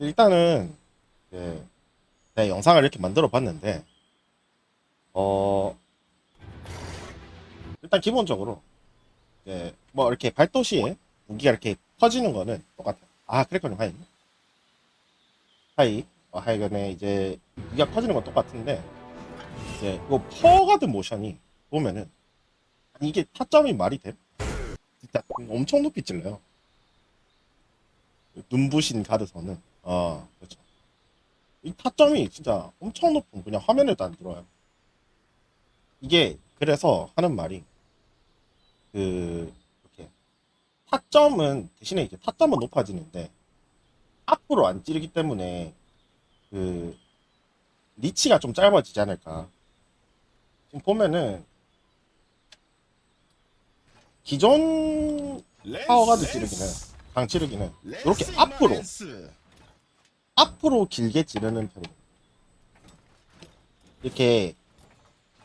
일단은 그 내가 영상을 이렇게 만들어 봤는데 어 일단 기본적으로 이제 뭐 이렇게 발도 시에 무기가 이렇게 퍼지는 거는 똑같아요. 아 크래커님 하이 하이 어, 하이건에 이제 무기가 퍼지는 건 똑같은데 이제 이거 퍼가드 모션이 보면은 이게 타점이 말이 돼? 진짜 엄청 높이 찔러요. 눈부신 가드선은 어 그렇죠. 이 타점이 진짜 엄청 높은 그냥 화면에도 안 들어와요. 이게 그래서 하는 말이 그 이렇게 타점은 대신에 이제 타점은 높아지는데 앞으로 안 찌르기 때문에 그 리치가 좀 짧아지지 않을까. 지금 보면은 기존 파워가드 찌르기는 강 찌르기는 이렇게 앞으로 앞으로 길게 찌르는 편이에요. 이렇게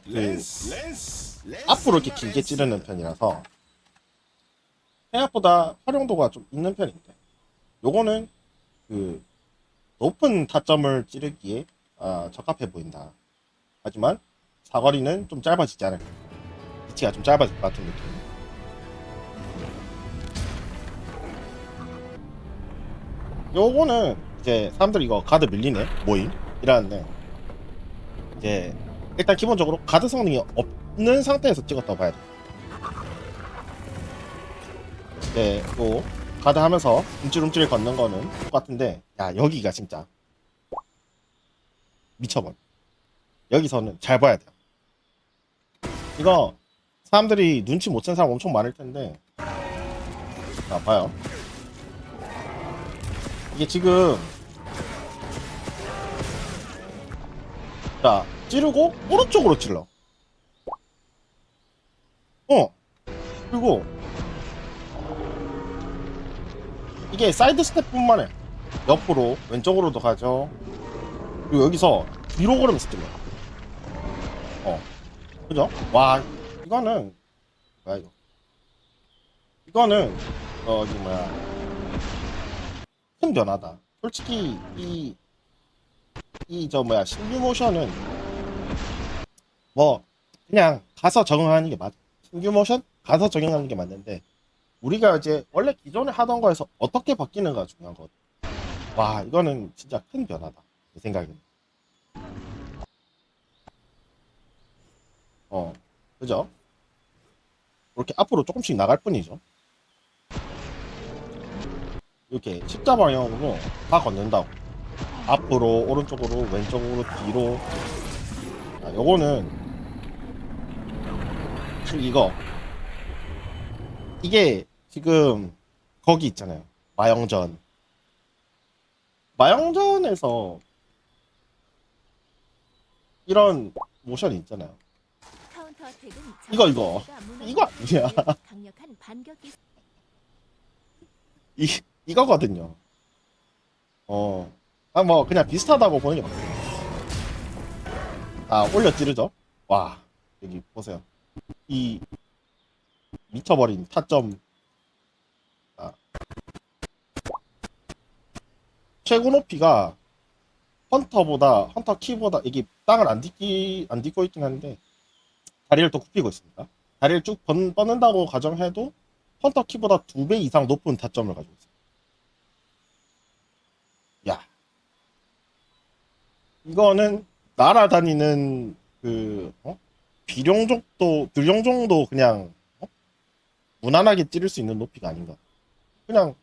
그 앞으로 이렇게 길게 찌르는 편이라서 생각보다 활용도가 좀 있는 편인데 요거는 그 높은 타점을 찌르기에 아, 적합해 보인다. 하지만 사거리는 좀 짧아지지 않을까. 위치가 좀 짧아질 것 같은 느낌. 요거는 이제 사람들이 이거 가드 밀리네 모임 이라는데 이제 일단 기본적으로 가드 성능이 없는 상태에서 찍었다고 봐야 돼. 네, 또 가드 하면서 움찔움찔 걷는 거는 똑같은데 야 여기가 진짜 미쳐버려. 여기서는 잘 봐야 돼요. 이거 사람들이 눈치 못 챈 사람 엄청 많을 텐데 자 봐요. 이게 지금 자 찌르고 오른쪽으로 찔러. 어. 그리고 이게 사이드 스텝뿐만 해. 옆으로 왼쪽으로도 가죠. 그리고 여기서 뒤로 걸으면서 찔러. 어. 그죠? 와 이거는 뭐야 이거. 이거는 어 이거 뭐야. 큰 변화다. 솔직히 이 이 저 뭐야 신규 모션은 뭐 그냥 가서 적응하는 게 맞. 신규 모션 가서 적용하는 게 맞는데 우리가 이제 원래 기존에 하던 거에서 어떻게 바뀌는가 중요한 거. 와 이거는 진짜 큰 변화다. 내 생각에는. 어 그죠? 이렇게 앞으로 조금씩 나갈 뿐이죠. 이렇게 십자 방향으로 다 걷는다고 앞으로 오른쪽으로 왼쪽으로 뒤로 아, 요거는 이거 이게 지금 거기 있잖아요 마영전 마영전에서 이런 모션이 있잖아요 이거, 이거. 이거 아니야. 반격이 이 이거거든요. 어, 아 뭐 그냥 비슷하다고 보는 게 맞아요. 아 올려 찌르죠. 와 여기 보세요. 이 미쳐버린 타점. 아. 최고 높이가 헌터보다 헌터 키보다 이게 땅을 안 딛기 안 딛고 있긴 한데 다리를 또 굽히고 있습니다. 다리를 쭉 번, 뻗는다고 가정해도 헌터 키보다 두 배 이상 높은 타점을 가지고. 야, 이거는 날아다니는 그 어? 비룡족도 비룡종도 그냥 어? 무난하게 찌를 수 있는 높이가 아닌가. 그냥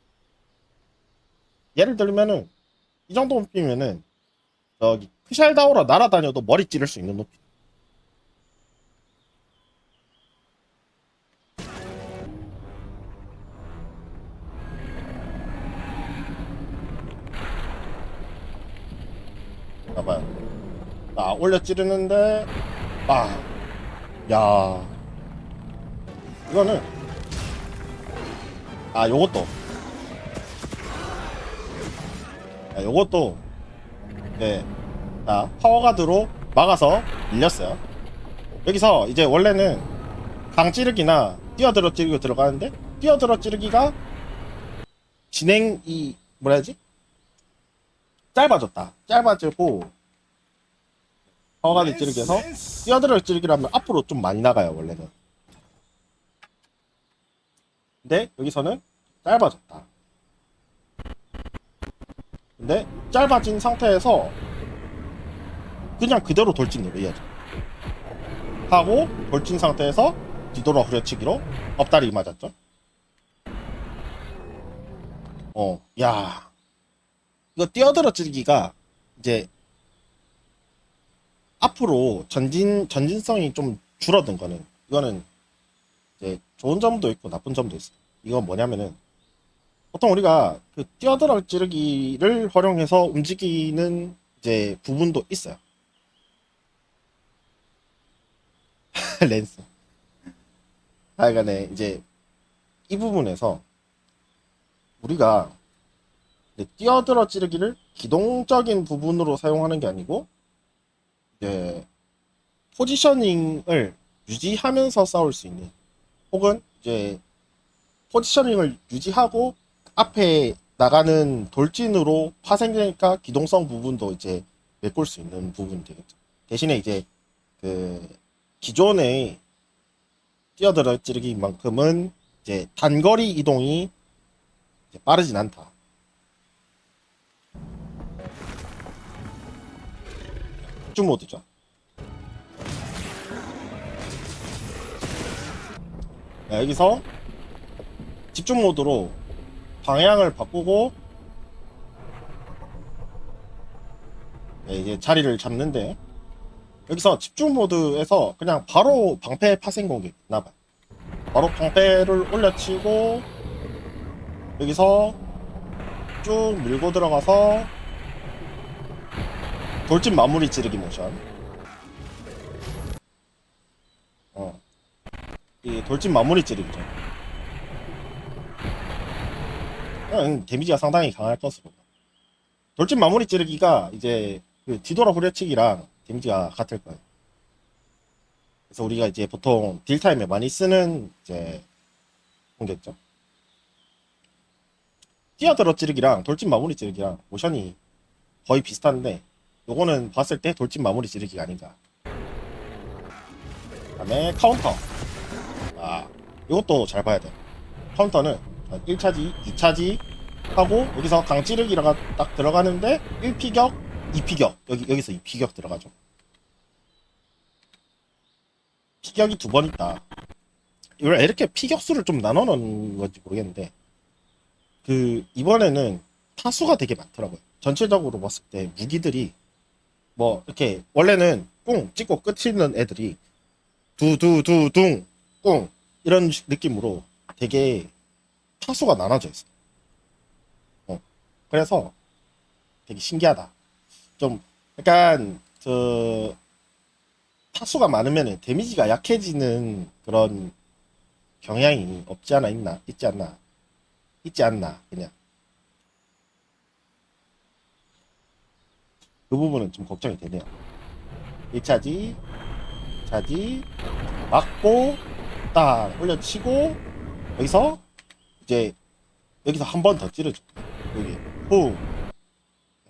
예를 들면은 이 정도 높이면은 저기 크샬다오라 날아다녀도 머리 찌를 수 있는 높이. 아, 올려 찌르는데, 아, 야. 이거는, 아, 요것도. 아, 요것도, 네. 자, 파워가드로 막아서 밀렸어요. 여기서 이제 원래는 강 찌르기나 뛰어들어 찌르기 짧아졌다. 짧아지고 허가드 찌르기에서 뛰어들어 찌르기라면 앞으로 좀 많이 나가요 원래는. 근데 여기서는 짧아졌다. 근데 짧아진 상태에서 그냥 그대로 돌진 누려야죠. 하고 돌진 상태에서 뒤돌아 후려치기로 업다리 맞았죠. 어, 야, 이거 뛰어들어 찌르기가 이제 앞으로 전진 전진성이 좀 줄어든 거는 이거는 이제 좋은 점도 있고 나쁜 점도 있어요. 이건 뭐냐면은 보통 우리가 그 뛰어들어 찌르기를 활용해서 움직이는 이제 부분도 있어요. 렌스. 하여간에 이제 이 부분에서 우리가 뛰어들어 찌르기를 기동적인 부분으로 사용하는 게 아니고 이제 포지셔닝을 유지하면서 싸울 수 있는 혹은 이제 포지셔닝을 유지하고 앞에 나가는 돌진으로 파생되니까 기동성 부분도 이제 메꿀 수 있는 부분이 되겠죠. 대신에 이제 그 기존의 뛰어들어 찌르기만큼은 이제 단거리 이동이 이제 빠르진 않다. 집중 모드죠. 자, 여기서 집중 모드로 방향을 바꾸고 네, 이제 자리를 잡는데 여기서 집중 모드에서 그냥 바로 방패 파생 공격이 나봐요. 바로 방패를 올려치고 여기서 쭉 밀고 들어가서 돌진 마무리 찌르기 모션. 어. 이 돌진 마무리 찌르기죠. 음, 데미지가 상당히 강할 것으로. 돌진 마무리 찌르기가 이제 그 뒤돌아 후려치기랑 데미지가 같을 거예요. 그래서 우리가 이제 보통 딜 타임에 많이 쓰는 이제 공격죠. 뛰어들어 찌르기랑 돌진 마무리 찌르기랑 모션이 거의 비슷한데 요거는 봤을 때 돌진 마무리 찌르기가 아닌가. 그 다음에 카운터. 아, 이것도 잘 봐야 돼. 카운터는 1차지, 2차지 하고 여기서 강 찌르기가 딱 들어가는데 1피격, 2피격. 여기 여기서 2피격 들어가죠. 피격이 두 번 있다. 이걸 이렇게 피격수를 좀 나눠 놓은 건지 모르겠는데 그 이번에는 타수가 되게 많더라고요. 전체적으로 봤을 때 무기들이 뭐 이렇게 원래는 꿍 찍고 끝이는 애들이 두두두둥 꿍 이런 식- 느낌으로 되게 타수가 나눠져 있어. 어 그래서 되게 신기하다. 좀 약간 그 타수가 많으면 데미지가 약해지는 그런 경향이 없지 않아 있나 있지 않나 있지 않나 그냥 그 부분은 좀 걱정이 되네요. 1차지 차지 맞고 딱 올려치고 여기서 이제 여기서 한 번 더 찌르죠. 여기 후.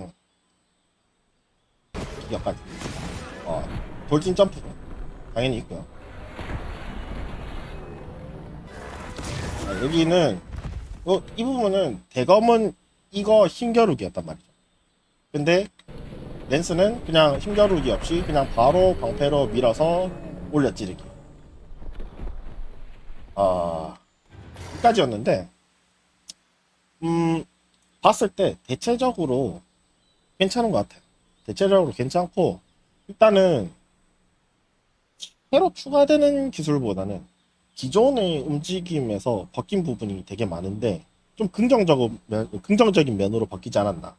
응. 약간 어, 돌진 점프도 당연히 있고요. 아, 여기는 어, 이 부분은 대검은 이거 힘겨루기였단 말이죠. 근데 렌스는 그냥 힘겨루기 없이 그냥 바로 방패로 밀어서 올려 찌르기. 아, 여기까지였는데, 음, 봤을 때 대체적으로 괜찮은 것 같아요. 대체적으로 괜찮고, 일단은 새로 추가되는 기술보다는 기존의 움직임에서 바뀐 부분이 되게 많은데 좀 긍정적인 면, 긍정적인 면으로 바뀌지 않았나?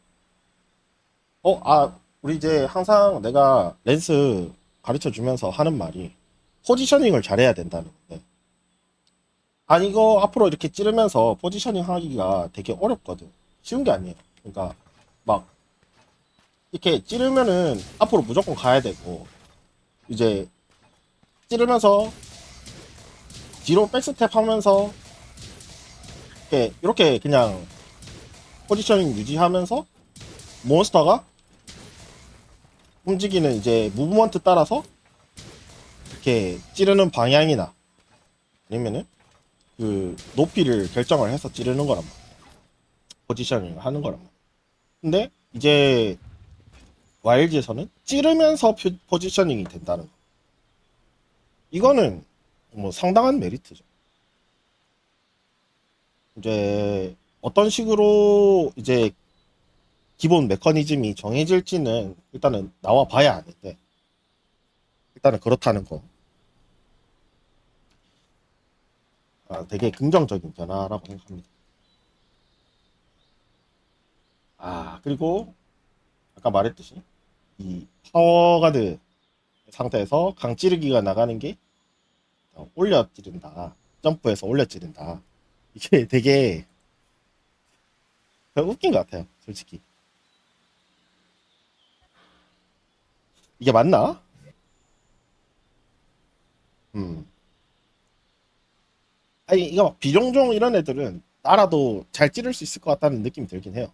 어, 아, 우리 이제 항상 내가 렌스 가르쳐 주면서 하는 말이 포지셔닝을 잘해야 된다는 건데. 아니 이거 앞으로 이렇게 찌르면서 포지셔닝 하기가 되게 어렵거든. 쉬운 게 아니에요. 그러니까 막 이렇게 찌르면은 앞으로 무조건 가야 되고 이제 찌르면서 뒤로 백스텝 하면서 이렇게, 이렇게 그냥 포지셔닝 유지하면서 몬스터가 움직이는 이제 무브먼트 따라서 이렇게 찌르는 방향이나 아니면은 그 높이를 결정을 해서 찌르는 거란 말이야. 포지셔닝을 하는 거란 말이야. 근데 이제 와일드에서는 찌르면서 표- 포지셔닝이 된다는 거. 이거는 뭐 상당한 메리트죠. 이제 어떤 식으로 이제 기본 메커니즘이 정해질지는 일단은 나와 봐야 아는데 일단은 그렇다는 거. 아, 되게 긍정적인 변화라고 생각합니다. 아, 그리고 아까 말했듯이 이 파워가드 상태에서 강 찌르기가 나가는 게 어, 올려 찌른다. 점프해서 올려 찌른다. 이게 되게 웃긴 것 같아요, 솔직히. 이게 맞나? 음. 아니, 이거 막 비룡종 이런 애들은 따라도 잘 찌를 수 있을 것 같다는 느낌이 들긴 해요.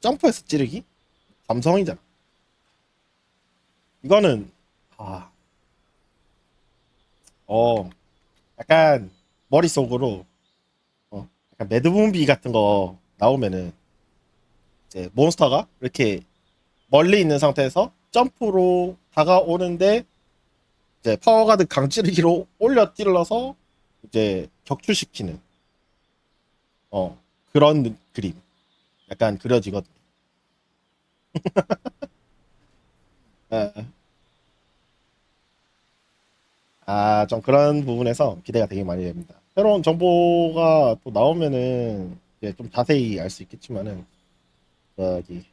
점프해서 찌르기? 감성이잖아. 이거는, 아, 어, 약간 머릿속으로, 어, 약간 매드문비 같은 거 나오면은, 이제 몬스터가 이렇게 멀리 있는 상태에서 점프로 다가오는데, 이제 파워가드 강찌르기로 올려 찔러서, 이제 격추시키는, 어, 그런 느- 그림. 약간 그려지거든. 예. 아, 좀 그런 부분에서 기대가 되게 많이 됩니다. 새로운 정보가 또 나오면은 이제 좀 자세히 알 수 있겠지만은 저기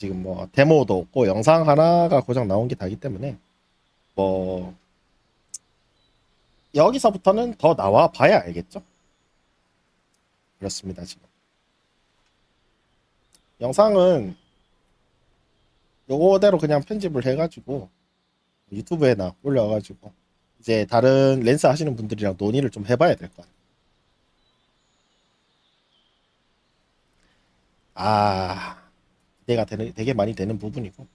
지금 뭐 데모도 없고 영상 하나가 고장 나온 게 다기 때문에 뭐 여기서부터는 더 나와 봐야 알겠죠? 그렇습니다, 지금. 영상은 요거대로 그냥 편집을 해가지고 유튜브에나 올려가지고 이제 다른 렌스 하시는 분들이랑 논의를 좀 해봐야 될 것 같아요. 아, 기대가 되는, 되게 많이 되는 부분이고